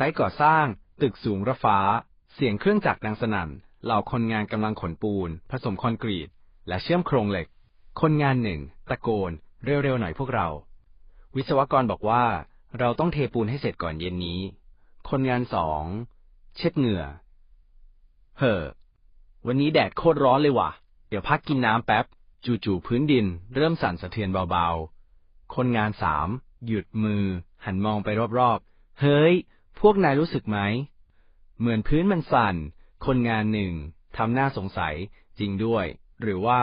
ไซต์ก่อสร้าง ตึกสูงระฟ้า เสียงเครื่องจักรดังสนั่น เหล่าคนงานกำลังขนปูน ผสมคอนกรีต และเชื่อมโครงเหล็ก คนงานหนึ่ง ตะโกน เร็วๆหน่อยพวกเรา วิศวกรบอกว่า เราต้องเทปูนให้เสร็จก่อนเย็นนี้ คนงานสอง เช็ดเหงื่อเฮ้อวันนี้แดดโคตรร้อนเลยว่ะ เดี๋ยวพักกินน้ำแป๊บ จู่ๆพื้นดิน เริ่มสั่นสะเทือนเบาๆ คนงานสาม หยุดมือ หันมองไปรอบๆ เฮ้ย พวกนายรู้สึกไหม เหมือนพื้นมันสั่น คนงานหนึ่งทำหน้าสงสัยจริงด้วย หรือว่า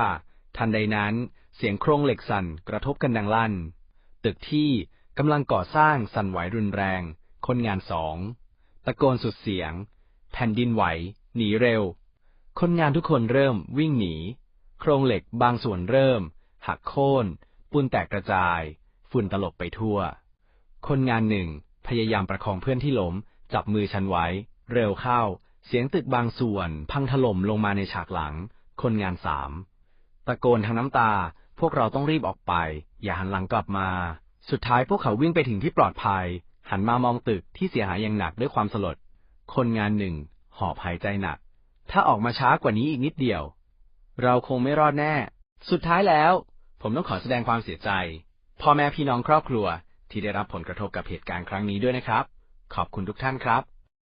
ทันใดนั้นเสียงโครงเหล็กสั่นกระทบกันดังลั่น ตึกที่กำลังก่อสร้างสั่นไหวรุนแรง คนงานสอง ตะโกนสุดเสียง แผ่นดินไหว หนีเร็ว คนงานทุกคนเริ่มวิ่งหนี โครงเหล็กบางส่วนเริ่ม หักโค่น ปูนแตกกระจาย ฝุ่นตลบไปทั่ว คนงานหนึ่ง พยายามประคองเพื่อนที่ล้ม จับมือฉันไว้ เร็วเข้า เสียงตึกบางส่วน พังถล่มลงมาในฉากหลัง คนงานสาม ตะโกนทั้งน้ำตา พวกเราต้องรีบออกไป อย่าหันหลังกลับมา สุดท้ายพวกเขาวิ่งไปถึงที่ปลอดภัย หันมามองตึกที่เสียหายอย่างหนักด้วยความสลด คนงานหนึ่ง หอบหายใจหนัก ถ้าออกมาช้ากว่านี้อีกนิดเดียว เราคงไม่รอดแน่ สุดท้ายแล้ว ผมต้องขอแสดงความเสียใจพ่อแม่พี่น้องครอบครัว ที่ได้รับผลกระทบกับเหตุการณ์ครั้งนี้ด้วยนะครับ ขอบคุณทุกท่านครับ